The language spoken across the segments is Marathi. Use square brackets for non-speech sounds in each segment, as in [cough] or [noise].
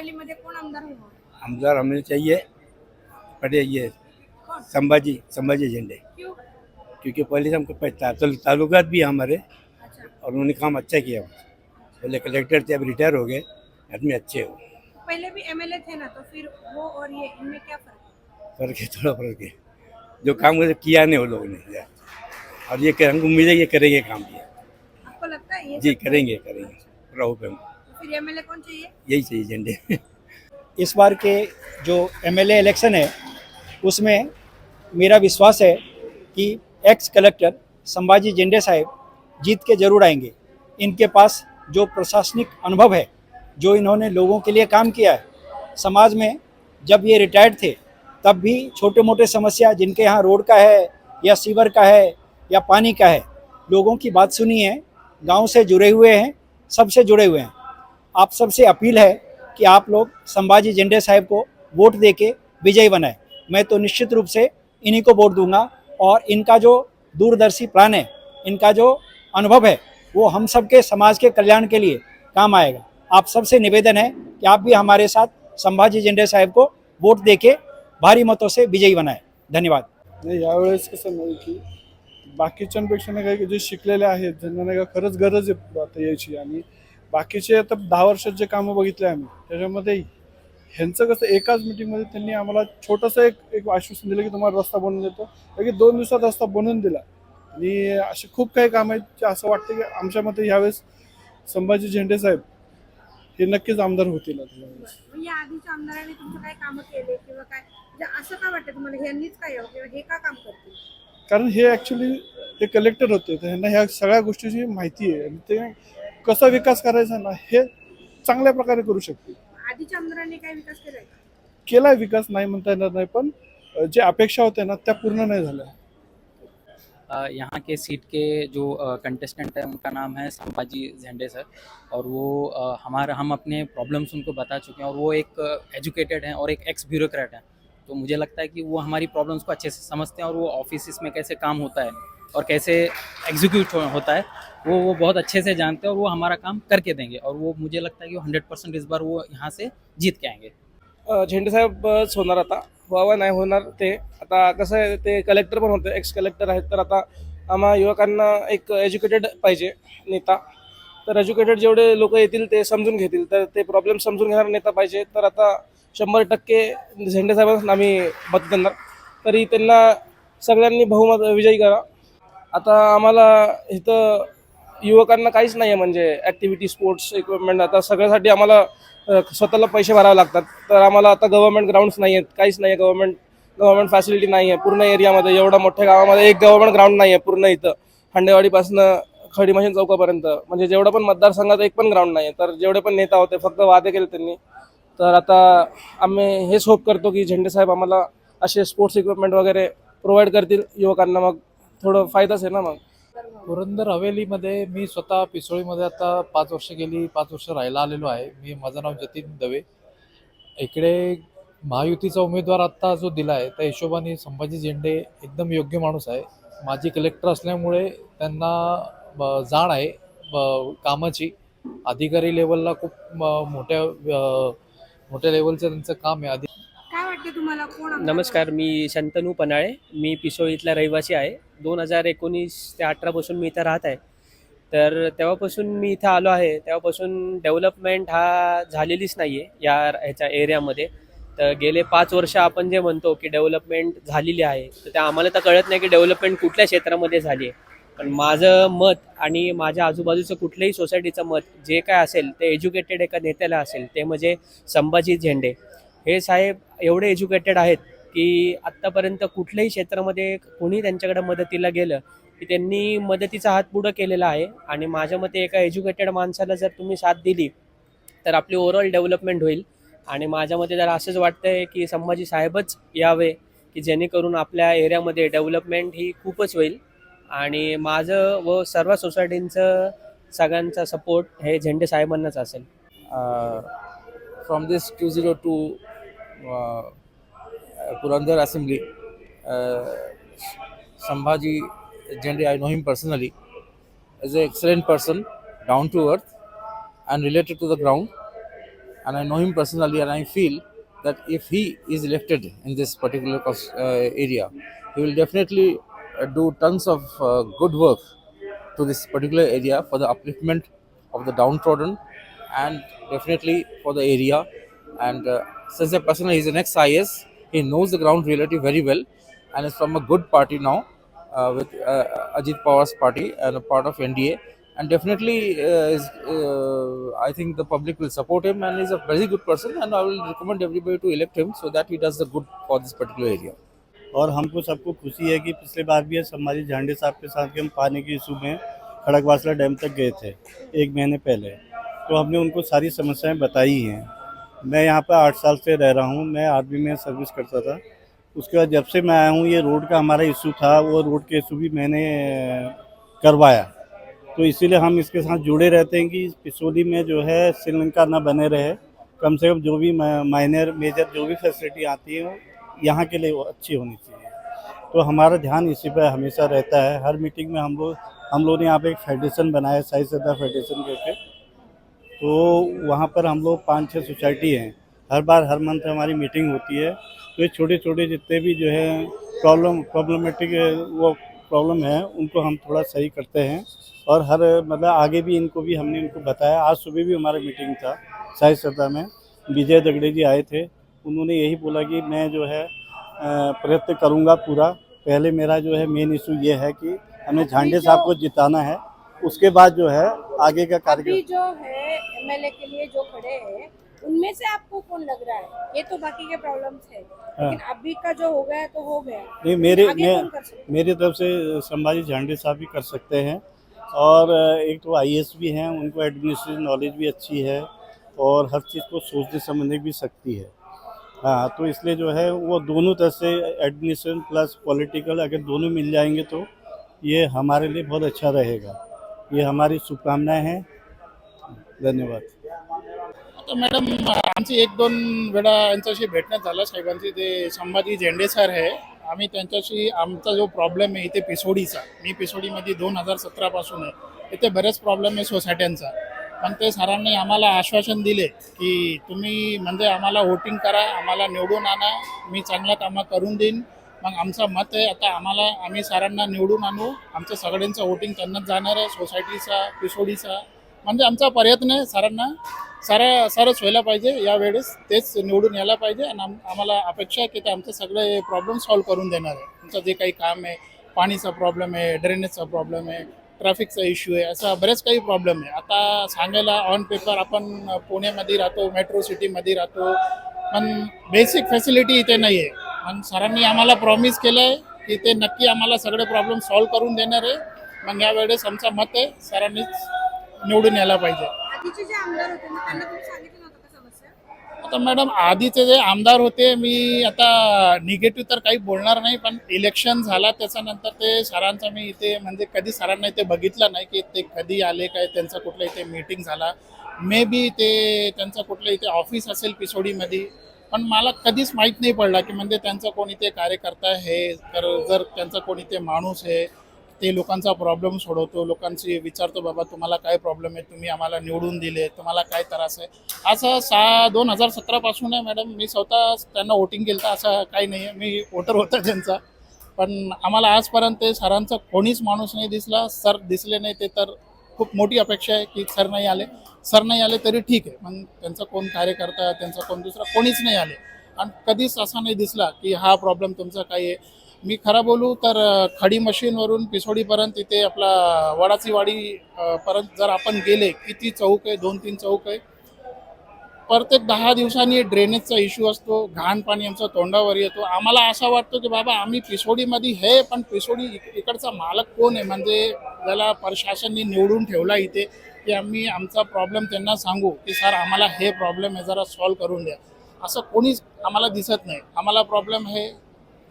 हवेलीमध्ये कोण आमदार होणार? आमदार हमें चाहिए पटे ये संभाजी संभाजी झंडे। क्यों? क्योंकि पहले से हमको पता तालु- तालुकात भी है हमारे अच्छा। और उन्होंने काम अच्छा किया पहले कलेक्टर थे अब रिटायर हो गए आदमी अच्छे हो। पहले भी एमएलए थे ना तो फिर वो और ये इनमें क्या फ़र्क है? फ़र्क है थोड़ा फ़र्क है। जो काम वो किया नहीं वो लोगों ने और ये हमको उम्मीद है ये करेंगे काम ये आपको लगता है ये जी सब- करेंगे करेंगे। पूरा होप है हमको तो फिर एमएलए कौन चाहिए? यही चाहिए झंडे। [laughs] इस बार के जो एमएलए इलेक्शन है उसमें मेरा विश्वास है कि एक्स कलेक्टर संभाजी जेंडे साहब जीत के ज़रूर आएँगे। इनके पास जो प्रशासनिक अनुभव है जो इन्होंने लोगों के लिए काम किया है समाज में जब ये रिटायर्ड थे तब भी छोटे मोटे समस्या जिनके यहाँ रोड का है या सीवर का है या पानी का है लोगों की बात सुनी है गाँव से जुड़े हुए हैं सबसे जुड़े हुए हैं। आप सबसे अपील है कि आप लोग संभाजी झंडे साहब को वोट दे के विजयी बनाए। मैं तो निश्चित रूप से इन्हीं को वोट दूँगा और इनका जो दूरदर्शी प्लान है, इनका जो अनुभव है, वो हम सबके समाज के कल्याण के लिए काम आएगा। आप सबसे निवेदन है कि आप भी हमारे साथ संभाजी झंडे साहब को वोट दे के भारी मतों से विजयी बनाए। धन्यवाद। नाही कसं नाही की बाकीच्यांपेक्षा नाही का, जे शिकलेले आहेत, ज्यांना नाही का खरंच गरज आहे आता यायची आणि बाकीचे आता दहा वर्षात जे कामं बघितले आम्ही त्याच्यामध्ये ह्यांचं कसं एकाच मिटिंगमध्ये त्यांनी आम्हाला छोटंसं एक एक आश्वासन दिलं की तुम्हाला रस्ता बनवून देतो. लगेच दोन दिवसात रस्ता बनवून दिला. आणि असे खूप काही कामं आहेत जे असं वाटतं की आमच्या मते ह्यावेळेस संभाजी झेंडे साहेब हे नक्कीच आमदार होतील. या आधीच्या आमदारांनी तुमचं काय कामं केले किंवा काय? म्हणजे असं का वाटतं तुम्हाला? ह्यांनीच काय यावं किंवा हे का काम करतील? कारण हे ॲक्च्युली ते कलेक्टर होते तर ह्यांना ह्या सगळ्या गोष्टीची माहिती आहे. आणि ते कसा विकास करायचा ना हे चांगल्या प्रकारे करू शकते. आधीच्या आमदारांनी काय विकास केलाय? केलाय विकास नाही म्हणता येणार नाही पण जे अपेक्षा होत्या ना त्या पूर्ण नाही झाल्या. यहाँ के सीट के जो कंटेस्टेंट है उनका नाम है संभाजी झेंडे सर। और वो हमारा हम अपने प्रॉब्लम्स उनको बता चुके हैं और वो एक एजुकेटेड हैं और एक एक्स ब्यूरोक्रेट हैं। तो मुझे लगता है कि वो हमारी प्रॉब्लम्स को अच्छे से समझते हैं और वो ऑफ़िस में कैसे काम होता है। और कैसे एग्जीक्यूट होता है, वो वो बहुत अच्छे से जानते हैं और वो हमारा काम करके देंगे। और वो मुझे लगता है कि हंड्रेड परसेंट इस बार वो यहाँ से जीत के आएँगे। झेंडे साहेबच होणार आता। व्हावं नाही होणार ते. आता कसं आहे, ते कलेक्टर पण होते एक्स कलेक्टर आहेत. तर आता आम्हा युवकांना एक एज्युकेटेड पाहिजे नेता. तर एज्युकेटेड जेवढे लोक येतील, ते समजून घेतील. तर ते प्रॉब्लेम समजून घेणारा नेता पाहिजे. तर आता शंभर टक्के झेंडे साहेबांना आम्ही मत देणार. तरी त्यांना सगळ्यांनी बहुमत, विजयी करा. आता आम्हाला इथं युवकांना काहीच नाही आहे म्हणजे ॲक्टिव्हिटी स्पोर्ट्स इक्विपमेंट आता सगळ्यासाठी आम्हाला स्वतःला पैसे भरावे लागतात. तर आम्हाला आता गव्हर्मेंट ग्राउंड्स नाही आहेत काहीच नाही आहे गव्हर्मेंट गव्हर्मेंट फॅसिलिटी नाही आहे पूर्ण एरियामध्ये एवढ्या मोठ्या गावामध्ये एक गव्हर्मेंट ग्राउंड नाही आहे पूर्ण इथं. हांडेवाडीपासनं खडीमशीन चौकापर्यंत. म्हणजे जेवढं पण मतदारसंघात एक पण ग्राउंड नाही आहे तर जेवढे पण नेता होते फक्त वादे केले त्यांनी. तर आता आम्ही हेच होप करतो की झेंडे साहेब आम्हाला असे स्पोर्ट्स इक्विपमेंट वगैरे प्रोव्हाइड करतील युवकांना. मग थोडं फायदाच आहे ना मग. पुरंदर हवेलीमध्ये मी स्वतः पिसोळीमध्ये आता पाच वर्ष गेली पाच वर्ष राहायला आलेलो आहे. मी माझं नाव जतीन दवे. इकडे महायुतीचा उमेदवार आत्ता जो दिला आहे त्या हिशोबाने संभाजी झेंडे एकदम योग्य माणूस आहे. माजी कलेक्टर असल्यामुळे त्यांना ब- जाण आहे ब- कामाची. अधिकारी लेवलला खूप मोठ्या मोठ्या लेवलचं त्यांचं काम आहे. अधि वाटतं तुम्हाला कोण आमदार नमस्कार मी शंतनू पनाळे मी पिसोळी इथला रहिवासी आहे. दोन हजार एकोणीस ते अठरापासून मी इथं राहत आहे. तर तेव्हापासून मी इथं आलो आहे. तेव्हापासून डेव्हलपमेंट हा झालेलीच नाही आहे या ह्याच्या एरियामध्ये. तर गेले पाच वर्ष आपण जे म्हणतो की डेव्हलपमेंट झालेली आहे तर ते आम्हाला तर कळत नाही की डेव्हलपमेंट कुठल्या क्षेत्रामध्ये झाली आहे. पण माझं मत आणि माझ्या आजूबाजूचं कुठल्याही सोसायटीचं मत जे काय असेल ते एज्युकेटेड एका नेत्याला असेल ते म्हणजे संभाजी झेंडे. हे साहेब एवढे एज्युकेटेड आहेत की आत्तापर्यंत कुठल्याही क्षेत्रामध्ये कोणी त्यांच्याकडे मदतीला गेलं की त्यांनी मदतीचा हात पुढं केलेला आहे. आणि माझ्या मते एका एज्युकेटेड माणसाला जर तुम्ही साथ दिली तर आपली ओव्हरऑल डेव्हलपमेंट होईल. आणि माझ्या मते जर असंच वाटतंय की संभाजी साहेबच यावे की जेणेकरून आपल्या एरियामध्ये डेव्हलपमेंट ही खूपच होईल. आणि माझं व सर्व सोसायटींचं सगळ्यांचा सपोर्ट हे झेंडे साहेबांनाच असेल. From this to zero to Purandar Assembly, Sambhaji Jende, I know him personally, is an excellent person, down to earth, and related to the ground. and I know him personally, and I feel that if he is elected in this particular uh, area, he will definitely uh, do tons of uh, good work to this particular area for the upliftment of the downtrodden and definitely for the area. And since a person is an ex IS, he knows the ground reality very well and is from a good party now uh, with uh, Ajit Pawar's party and a part of NDA. And definitely, uh, is, uh, I think the public will support him and he's a very good person. And I will recommend everybody to elect him so that he does the good for this particular area. और हमको सबको खुशी है कि पिछले बार भी संभाजी झांडे साहब के साथ हम पानी के इशू में खड़गवासला डैम तक गए थे एक महीने पहले तो हमने उनको सारी समस्याएँ बताई हैं मैं यहाँ पर आठ साल से रह रहा हूँ। मैं आर्मी में सर्विस करता था। उसके बाद जब से मैं आया हूँ, ये रोड का हमारा इशू था। वो रोड के इशू भी मैंने करवाया। तो इसीलिए हम इसके साथ जुड़े रहते हैं कि पिसोली में जो है, श्रीलंका ना बने रहे। कम से कम जो भी माइनर मेजर जो भी फैसिलिटी आती है, वो यहाँ के लिए वो अच्छी होनी चाहिए। तो हमारा ध्यान इसी पर हमेशा रहता है। हर मीटिंग में हम लोग, हम लोगों ने यहाँ पे एक फेडरेशन बनाया साई सदा फेडरेशन करके। तो वहाँ पर हम लोग पाँच छः सोसाइटी हैं। हर बार हर मंथ हमारी मीटिंग होती है। तो ये छोटे छोटे जितने भी जो है प्रॉब्लम प्रॉब्लमेटिक वो प्रॉब्लम है उनको हम थोड़ा सही करते हैं। और हर मतलब आगे भी इनको भी हमने इनको बताया। आज सुबह भी हमारा मीटिंग था साई सदा में। विजय दगड़े जी आए थे। उन्होंने यही बोला कि मैं जो है प्रयत्न करूँगा पूरा। पहले मेरा जो है मेन इशू ये है कि हमें झांडे साहब को जिताना है। उसके बाद जो है आगे का अभी कार्यक्रम जो है एमएलए के लिए जो खड़े हैं उनमें से आपको कौन लग रहा है? ये तो बाकी के प्रॉब्लम्स है। लेकिन अभी का जो हो गया तो हो गया। नहीं मेरे मैं है? मेरी तरफ़ से संभाजी झांडे साहब भी कर सकते हैं। और एक तो आई भी हैं उनको एडमिनिस्ट्रेटिव नॉलेज भी अच्छी है और हर चीज़ को सोचने समझने भी सकती है। हाँ तो इसलिए जो है वो दोनों तरह से एडमिनिस्ट्रेशन प्लस पॉलिटिकल अगर दोनों मिल जाएँगे तो ये हमारे लिए बहुत अच्छा रहेगा। ये हमारी शुभकामनाएं हैं। धन्यवाद। आता मॅडम आमची एक दोन वेळा यांच्याशी भेटण्यात झालं साहेबांची ते संभाजी झेंडे सर आहे. आम्ही त्यांच्याशी आमचा जो प्रॉब्लेम आहे इथे पिसोडीचा. मी पिसोडीमध्ये दोन हजार सतरापासून आहे. इथे बरेच प्रॉब्लेम आहे सोसायट्यांचा. पण ते सरांनी आम्हाला आश्वासन दिले की तुम्ही म्हणजे आम्हाला वोटिंग करा आम्हाला निवडून आणा. मी चांगल्या कामं करून देईन. मग आमचं मत आहे आता आम्हाला आम्ही सरांना निवडून आणू. आमचं सगळ्यांचं वोटिंग त्यांनाच जाणार आहे सोसायटीचा पिसोडीचा म्हणजे आमचा प्रयत्न आहे सरांना. सारा सारंच व्हायला पाहिजे यावेळेस तेच निवडून यायला पाहिजे आणि आम आम्हाला अपेक्षा आहे की ते आमचं सगळे प्रॉब्लेम सॉल्व्ह करून देणार आहे. आमचं जे काही काम आहे पाणीचा प्रॉब्लेम आहे ड्रेनेजचा प्रॉब्लेम आहे ट्रॅफिकचा इश्यू आहे असा बरेच काही प्रॉब्लेम आहे. आता सांगायला ऑन पेपर आपण पुण्यामध्ये राहतो मेट्रो सिटीमध्ये राहतो पण बेसिक फॅसिलिटी इथे नाही आहे आणि सरांनी आम्हाला प्रॉमिस केलं आहे की ते नक्की आम्हाला सगळे प्रॉब्लेम सॉल्व्ह करून देणार आहे. मग यावेळेस आमचं मत आहे सरांनीच निवडून यायला पाहिजे. आधीचे जे आमदार होते ना त्यांना तुम्ही सांगितलं नव्हतं का समस्या? आता मॅडम आधीचे जे आमदार होते मी आता निगेटिव्ह तर काही बोलणार नाही पण इलेक्शन झाला त्याच्यानंतर ते सरांचं मी इथे म्हणजे कधी सरांना इथे बघितलं नाही की ते कधी आले काय त्यांचा कुठला इथे मीटिंग झाला. मे बी ते त्यांचं कुठलं इथे ऑफिस असेल पिसोडीमध्ये. पण मला कधीच माहीत नाही पडला की म्हणजे त्यांचा कोणी ते कार्यकर्ता आहे तर जर त्यांचा कोणी ते माणूस आहे ते लोकांचा प्रॉब्लेम सोडवतो लोकांशी विचारतो बाबा तुम्हाला काय प्रॉब्लेम आहे? तुम्ही आम्हाला निवडून दिले तुम्हाला काय त्रास आहे? असं सहा दोन हजार सतरापासून आहे मॅडम मी स्वतः त्यांना वोटिंग केलं तर असं काही नाही आहे. मी वोटर होता त्यांचा. पण आम्हाला आजपर्यंत ते सरांचा कोणीच माणूस नाही दिसला. सर दिसले नाही ते तर खूप मोठी अपेक्षा आहे की सर नाही आले. सर नाही आले तरी ठीक आहे. पण त्यांचा कोण कार्यकर्ता त्यांचा कोण दुसरा कोणीच नाही आले. आणि कधीच असा नाही दिसला की हा प्रॉब्लेम तुमचा काही आहे. मी खरं बोलू तर खडी मशीनवरून पिसोडीपर्यंत इथे आपला वडाची वाडी पर्यंत जर आपण गेले किती चौक आहे? दोन तीन चौक आहे. प्रत्येक दहा दिवसांनी ड्रेनेजचा इश्यू असतो. घाण पाणी आमच्या तोंडावर येतो. आम्हाला असा वाटतो की बाबा आम्ही पिसोडीमध्ये हे पण पिसोडी इकडचा मालक कोण आहे? म्हणजे ज्याला प्रशासनने निवडून ठेवला इथे की आम्ही आमचा प्रॉब्लेम त्यांना सांगू की सर आम्हाला हे प्रॉब्लेम आहे जरा सॉल्व्ह करून द्या. असं कोणीच आम्हाला दिसत नाही. आम्हाला प्रॉब्लेम हे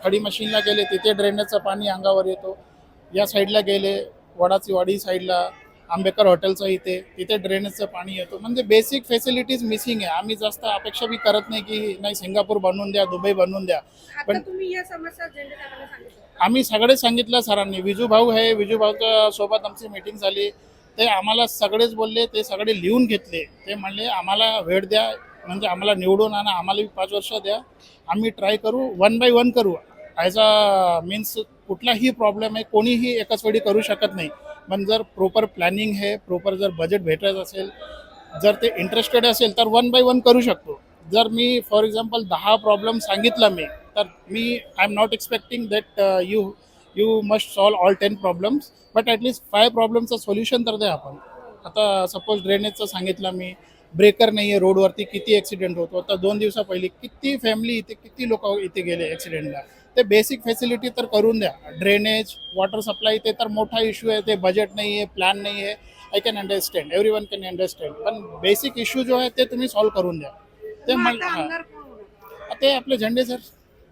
खडी मशीनला गेले तिथे ड्रेनेजचं पाणी अंगावर येतो. या साईडला गेले वडाची वाडी साईडला आंबेकर हॉटेलचं इथे तिथे ड्रेनेजचं पाणी येतो. म्हणजे बेसिक फॅसिलिटीज मिसिंग आहे. आम्ही जास्त अपेक्षा बी करत नाही की नाही सिंगापूर बनवून द्या दुबई बनवून द्या. पण तुम्ही या समस्या झेंडे साहेबांना सांगितलं. आम्ही सगळे सांगितलं सरांनी. विजू भाऊ आहे विजू भाऊच्या सोबत आमची मीटिंग झाली. ते आम्हाला सगळेच बोलले ते सगळे लिहून घेतले. ते म्हणले आम्हाला वेळ द्या म्हणजे आम्हाला निवडून आणा आम्हाला पाच वर्ष द्या. आम्ही ट्राय करू वन बाय वन करू. ॲज अ मीन्स कुठलाही प्रॉब्लेम आहे कोणीही एकाच वेळी करू शकत नाही. पण जर प्रॉपर प्लॅनिंग आहे प्रॉपर जर बजेट भेटायचं असेल जर ते इंटरेस्टेड असेल तर वन बाय वन करू शकतो. जर मी फॉर एक्झाम्पल दहा प्रॉब्लेम सांगितला मी तर मी I am not expecting that you you must solve all ten problems but at least five प्रॉब्लेमचं solution तर द्या आपण. आता सपोज ड्रेनेजचं सांगितलं मी ब्रेकर नाही आहे रोडवरती किती ॲक्सिडेंट होतो आता दोन दिवसा पहिली किती फॅमिली इथे किती लोक इथे गेले ॲक्सिडेंटला ते बेसिक फॅसिलिटी तर करून द्या. ड्रेनेज वॉटर सप्लाय ते तर मोठा इश्यू आहे. ते बजेट नाही आहे प्लॅन नाही आहे. I can understand everyone can understand पण बेसिक इश्यू जो आहे ते तुम्ही सॉल्व्ह करून द्या. ते मग? ते आपले झेंडे सर